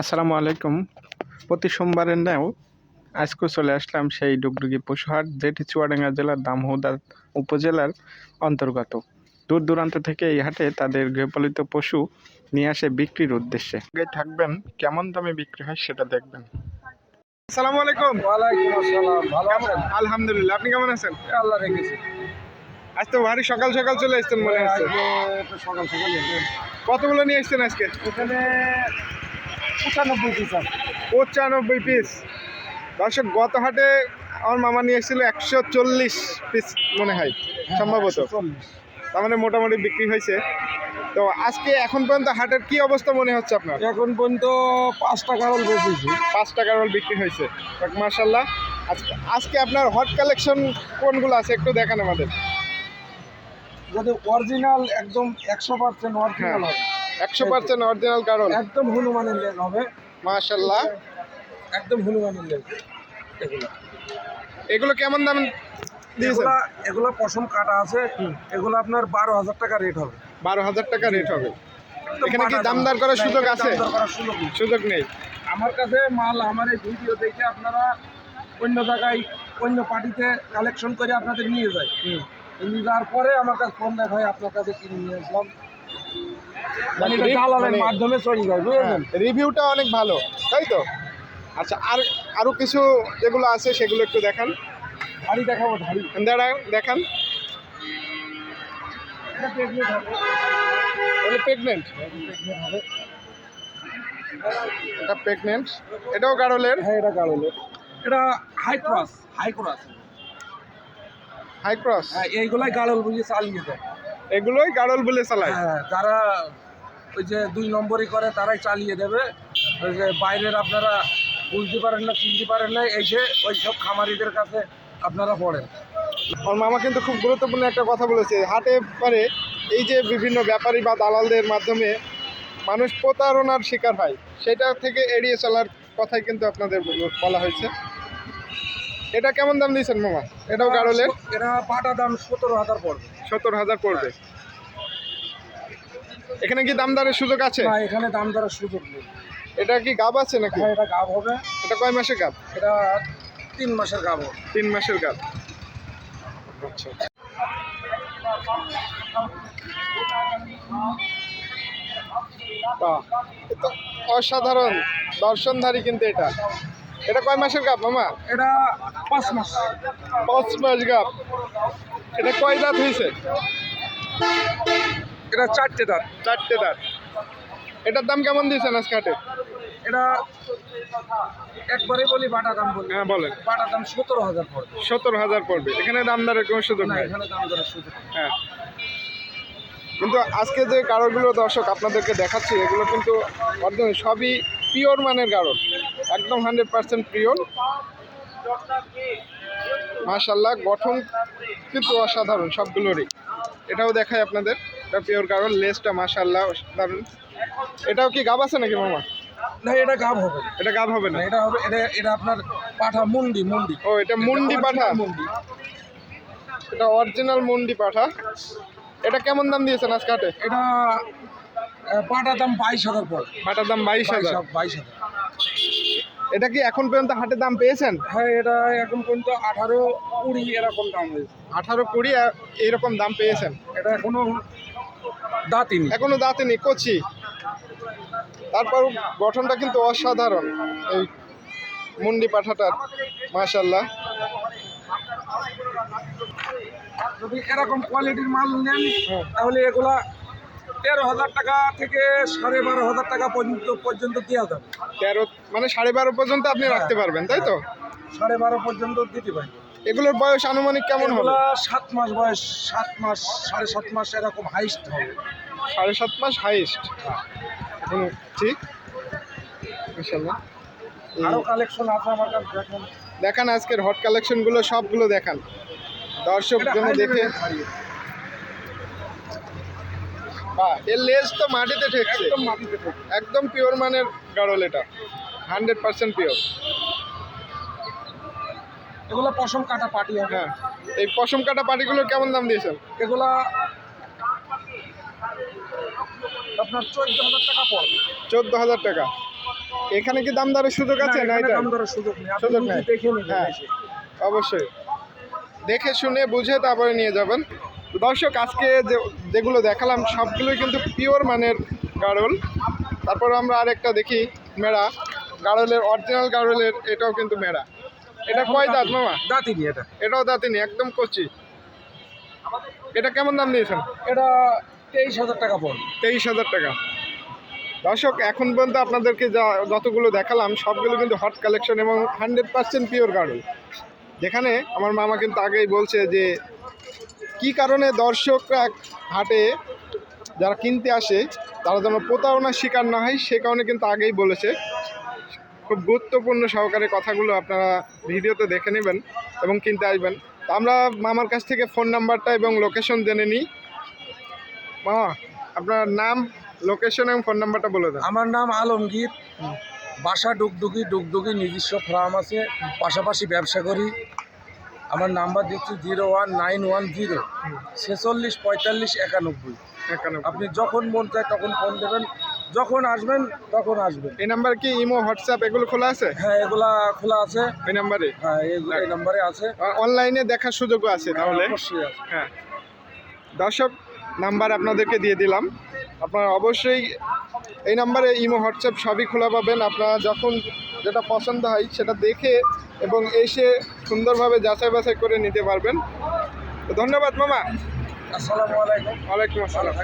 আসসালামু আলাইকুম। প্রতি সোমবারের ন্যায় আজকে চলে আসলাম সেই ডুগডুগি পশুহাট যেটি চুয়াডাঙ্গা জেলার দামোহদা উপজেলার অন্তর্গত। দূর দূরান্ত থেকে এই হাটে তাদের গৃহপালিত পশু নিয়ে আসে বিক্রির উদ্দেশ্যে। আগে থাকবেন কেমন দামে বিক্রি হয় সেটা দেখবেন। আসসালামু আলাইকুম। ওয়ালাইকুম আসসালাম ভালো আছেন? আলহামদুলিল্লাহ আপনি কেমন আছেন? আল্লাহ রেখেছে। আজ তো ভারী সকাল সকাল চলে এসছেন মনে হচ্ছে। সকাল সকাল কতগুলো নিয়ে এসছেন আজকে? এখানে পঁচানব্বই পিস আছে। পঁচানব্বই পিস দর্শক গত হাটে আমার মামা নিয়ে এসেছিল একশো চল্লিশ পিস মনে হয় সম্ভবত। চল্লিশ। তার মানে মোটামুটি বিক্রি হয়েছে। তো আজকে এখন পর্যন্ত হাটের কি অবস্থা মনে হচ্ছে আপনার? এখন পর্যন্ত পাঁচটা কারণ বেঁচেছি। পাঁচ টাকার রোল বিক্রি হয়েছে। মার্শাল্লাহ আজকে আজকে আপনার হট কালেকশন কোনগুলো আছে একটু দেখান আমাদের। যদি অরিজিনাল একদম একশো পার্সেন্ট অরিজিনাল হবে একশো পার্সেন্ট অরিজিনাল কারণ। একদম হনুমানের লেগ হবে। মার্শাল্লাহ একদম হনুমানের লেগ এগুলো। এগুলো কেমন দাম দিয়েছেন? এগুলা এগুলো পশম কাটা আছে। এগুলো আপনার বারো হাজার টাকা রেট হবে। বারো হাজার টাকা রেট হবে। এখানে কি বাটা দাম দর করার সুযোগ আছে? সুযোগ নেই। আমার কাছে মাল আমার এই ভিডিও দেখে আপনারা অন্য জায়গায় অন্য পার্টিতে কালেকশন করে আপনাদের নিয়ে যায়। নিয়ে যাওয়ার পরে আমার কাছে ফোন দেয় ভাই আপনার কাছে কিনে নিয়ে আসলাম? দালালের মানে- মাধ্যমে চলে যায় বুঝলেন রিভিউটা অনেক ভালো তাই তো? আচ্ছা আর আরও কিছু যেগুলো আছে সেগুলো একটু দেখান। হাড়ি দেখাবো হাড়ি দাঁড়া দেখান। প্রেগনেন্ট এটা প্রেগনেন্ট এটাও গাড়লের হ্যাঁ এটা গাড়লের এটা high cross high cross high cross হ্যাঁ এইগুলাই গাড়ল বুঝিয়ে চালিয়ে দেয়। এগুলোই গাড়ল বলে চালায়। হ্যাঁ যারা ওই যে দুই নম্বরই করে তারাই চালিয়ে দেবে। ওই যে বাইরের আপনারা বুঝতে পারেন না চিনতে পারেন না এসে ওই সব খামারিদের কাছে আপনারা পড়েন। আমার মামা কিন্তু খুব গুরুত্বপূর্ণ একটা কথা বলেছে। হাটে পরে এই যে বিভিন্ন ব্যাপারী বা দালালদের মাধ্যমে মানুষ প্রতারণার শিকার হয় সেটা থেকে এড়িয়ে চলার কথাই কিন্তু আপনাদের বলা হয়েছে। এটা কেমন দাম দিয়েছেন মামা? এটাও গাড়লের এটা পাটা দাম সতেরো হাজার পড়বে। সত্তর হাজার পড়বে। এখানে কি দাম দামদারের সুযোগ আছে? না এখানে দাম দরের সুযোগ নেই। এটা কি গাব আছে নাকি? হ্যাঁ এটা গাব হবে। এটা কয় মাসের গাব? এটা তিন মাসের গাব তিন মাসের গাব। আচ্ছা। অসাধারণ। দর্শনধারী কিন্তু এটা। এটা কয় মাসের গাব মামা? এটা পাঁচ মাস। পাঁচ মাস গাব। এটা কয় দাঁত হয়েছে এটা চারটে দাঁত। চারটে দাঁত। এটার দাম কেমন দিয়েছেন আজকে হাটে? এটা একবারে বলি বাটা দাম বলি। হ্যাঁ বলেন। বাটা দাম সতেরো হাজার পড়বে। সত্তর হাজার পড়বে। এখানে দামদারের কোনো সুযোগ নেই। এখানে দাম দরের সুযোগ হ্যাঁ। কিন্তু আজকে যে গাড়লগুলো দর্শক আপনাদেরকে দেখাচ্ছি এগুলো কিন্তু একদম সবই পিওর মানের গাড়ল একদম হান্ড্রেড পার্সেন্ট পিওর মাশাল্লাহ গঠন কিন্তু অসাধারণ সবগুলোরই। এটাও দেখায় আপনাদের এটা পিওর গাড়ল লেসটা মাশাল্লাহ অসাধারণ এটাও কি গাব আছে নাকি মামা? না এটা গাব হবে না। এটা গাব হবে না? এটা হবে এটা এটা আপনার পাঠা মুন্ডি মুন্ডি। ও এটা মুন্ডি পাঠা? মুন্ডি। এটা অরিজিনাল মুন্ডি পাঠা। এটা কেমন দাম দিয়েছেন আজকে হাটে? এটা পাটার দাম বাইশ হাজার পড়ে। পাটার দাম বাইশ হাজার বাইশ হাজার। এটা কি এখন পর্যন্ত হাটে দাম পেয়েছেন? হ্যাঁ এটা এখন পর্যন্ত আঠারো কুড়ি এরকম দাম হয়েছে। আঠারো কুড়ি এইরকম দাম পেয়েছেন? এটা এখনও দাঁতিনি। এখনও দাঁতেনি কচি। তারপর গঠনটা কিন্তু অসাধারণ এই মুন্ডি পাঠাটার মাশাল্লাহ যদি এরকম কোয়ালিটির মাল নেন হ্যাঁ। তাহলে এগুলা তেরো হাজার টাকা থেকে সাড়ে বারো হাজার টাকা পর্যন্ত পর্যন্ত দেওয়া যাবে। তেরো মানে সাড়ে বারো পর্যন্ত আপনি রাখতে পারবেন তাই তো? সাড়ে বারো পর্যন্ত দিতে পারি। এগুলোর বয়স আনুমানিক কেমন হবে? সাত মাস বয়স সাত মাস সাড়ে সাত মাস এরকম হাইস্ট হবে। সাড়ে সাত মাস হাইস্ট এখনও ঠিক? ইনশাল্লাহ আরও কালেকশন আছে আমার কাছে দেখেন। দেখান আজকের হট কালেকশনগুলো সবগুলো দেখান। দর্শক যেন দেখে এর এর লেজ তো মাটিতে ঠেকছে। একদম মাটিতে থাকে। একদম পিওর মানের গাড়ল এটা। হান্ড্রেড পার্সেন্ট পিওর এগুলো পশম কাটা পাটি হবে। হ্যাঁ এই পশম কাটা কেমন দাম দিয়েছেন? এগুলা আপনার চোদ্দ হাজার টাকা পড়বে। চোদ্দ হাজার টাকা। এখানে কি দাম দরের সুযোগ আছে? না, এটা দাম দরের সুযোগ নেই। সুযোগ নেই। দেখে নেবেন হ্যাঁ। অবশ্যই। দেখে শুনে বুঝে তারপরে নিয়ে যাবেন। দর্শক আজকে যে যেগুলো দেখালাম সবগুলোই কিন্তু পিওর মানের গাড়ল তারপর আমরা আরেকটা দেখি মেড়া গাড়লের অরিজিনাল গাড়লের এটাও কিন্তু মেড়া এটা কয় দাঁত মামা? দাঁতিনি এটা। এটাও দাঁতিনি একদম কচি। এটা কেমন দাম দিয়েছেন? এটা তেইশ হাজার টাকা পড়বে। তেইশ হাজার টাকা। দর্শক এখন পর্যন্ত আপনাদেরকে যা যতগুলো দেখালাম সবগুলো কিন্তু হট কালেকশন এবং হান্ড্রেড পার্সেন্ট পিওর গাড়ল যেখানে আমার মামা কিন্তু আগেই বলছে যে কি কারণে দর্শকরা হাটে যারা কিনতে আসে, তারা যেন প্রতারণার শিকার না হয়, সে কারণে কিন্তু আগেই বলেছে। খুব গুরুত্বপূর্ণ সহকারে কথাগুলো আপনারা ভিডিওতে দেখে নেবেন এবং কিনতে আসবেন। তো আমরা মামার কাছ থেকে ফোন নাম্বারটা এবং লোকেশন জেনে নিই। মামা আপনার নাম, লোকেশন এবং ফোন নাম্বারটা বলে দেন। আমার নাম আলমগীর। বাসা ডুগডুগি ডুগডুগি নিজস্ব ফার্ম আছে। পাশাপাশি ব্যবসা করি। আমার নাম্বার দিচ্ছি zero one nine one zero. ছেচল্লিশ পঁয়তাল্লিশ একানব্বই। একানব্বই। আপনি যখন মন চায় তখন ফোন দেবেন। যখন আসবেন তখন আসবেন। এই নাম্বার কি ইমো হোয়াটসঅ্যাপ এগুলো খোলা আছে? হ্যাঁ এগুলা খোলা আছে। এই নাম্বারে হ্যাঁ এই- এই নাম্বারে আছে। অনলাইনে দেখার সুযোগও আছে তাহলে? অবশ্যই আছে। হ্যাঁ। দর্শক নাম্বার আপনাদেরকে দিয়ে দিলাম। আপনারা অবশ্যই এই নাম্বারে ইমো হোয়াটসঅ্যাপ সবই খোলা পাবেন। আপনারা যখন যেটা পছন্দ হয় সেটা দেখে এবং এসে সুন্দরভাবে যাচাই বাছাই করে নিতে পারবেন। তো ধন্যবাদ মামা। আসসালামু আলাইকুম। ওয়ালাইকুম আসসালাম।